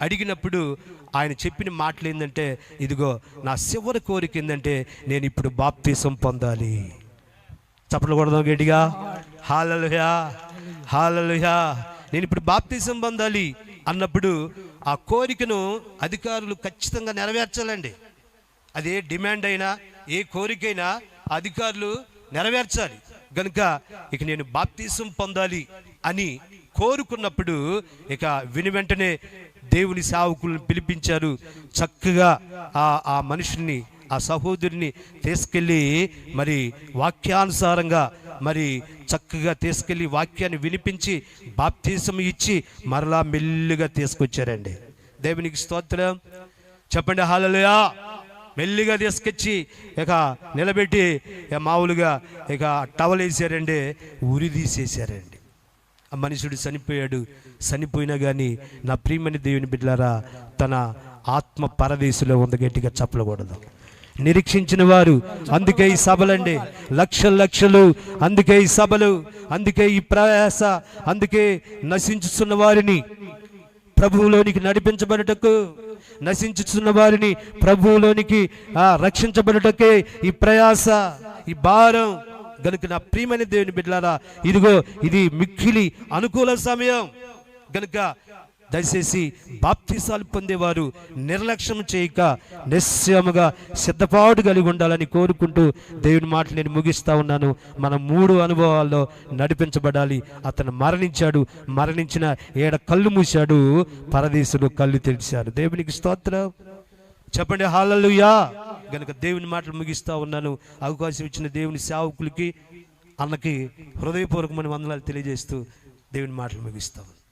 అడిగినప్పుడు ఆయన చెప్పిన మాటలు ఏంటంటే ఇదిగో నా చివరి కోరిక ఏంటంటే నేను ఇప్పుడు బాప్తీసం పొందాలి. చప్పట్లు కొడదాం గట్టిగా. Hallelujah hallelujah. నేను ఇప్పుడు బాప్తీసం పొందాలి అన్నప్పుడు ఆ కోరికను అధికారులు ఖచ్చితంగా నెరవేర్చాలండి. అదే డిమాండ్ అయినా ఏ కోరికైనా అధికారులు నెరవేర్చాలి. కనుక ఇక నేను బాప్తీసం పొందాలి అని కోరుకున్నప్పుడు ఇక విని వెంటనే దేవుని సేవకులను పిలిపించారు. చక్కగా ఆ ఆ మనుషుల్ని ఆ సహోదరుని తీసుకెళ్ళి మరి వాక్యానుసారంగా మరి చక్కగా తీసుకెళ్ళి వాక్యాన్ని వినిపించి బాప్తీసం ఇచ్చి మరలా మెల్లిగా తీసుకొచ్చారండి. దేవునికి స్తోత్రం. చెప్పండి హాలలుయా. మెల్లిగా తీసుకొచ్చి ఇక నిలబెట్టి ఇక మామూలుగా ఇక టవల్ వేసారండి ఉరి తీసేసారండి. ఆ మనుషుడు చనిపోయాడు. చనిపోయినా కానీ నా ప్రియమని దేవుని బిడ్డలారా తన ఆత్మ పరదేశంలో ఉంది గట్టిగా చెప్పకూడదు. నిరీక్షించిన వారు అందుకే ఈ సభలండి. లక్షల లక్షలు అందుకే ఈ సభలు అందుకే ఈ ప్రయాస అందుకే నశించుతున్న వారిని ప్రభువులోనికి నడిపించబడుటకు నశించుతున్న వారిని ప్రభువులోనికి రక్షించబడటకే రక్షించబడుటకే ఈ ప్రయాస ఈ భారం గనుక నా ప్రియమైన దేవుని బిడ్డలారా ఇదిగో ఇది మిక్కిలి అనుకూల సమయం. గనుక దయచేసి బాప్తిసాలు పొందేవారు నిర్లక్ష్యం చేయక నిశ్చయముగా సిద్ధపాటు కలిగి ఉండాలని కోరుకుంటూ దేవుని మాటలు నేను ముగిస్తా ఉన్నాను. మన మూడు అనుభవాల్లో నడిపించబడాలి. అతను మరణించాడు మరణించిన ఏడ కళ్ళు మూశాడు పరదేశంలో కళ్ళు తెరిచాడు దేవునికి స్తోత్రం. చెప్పండి హాలలుయా గనుక దేవుని మాటలు ముగిస్తూ ఉన్నాను. అవకాశం ఇచ్చిన దేవుని సేవకులకి అన్నకి హృదయపూర్వకమైన వందనాలు తెలియజేస్తూ దేవుని మాటలు ముగిస్తా ఉన్నాను.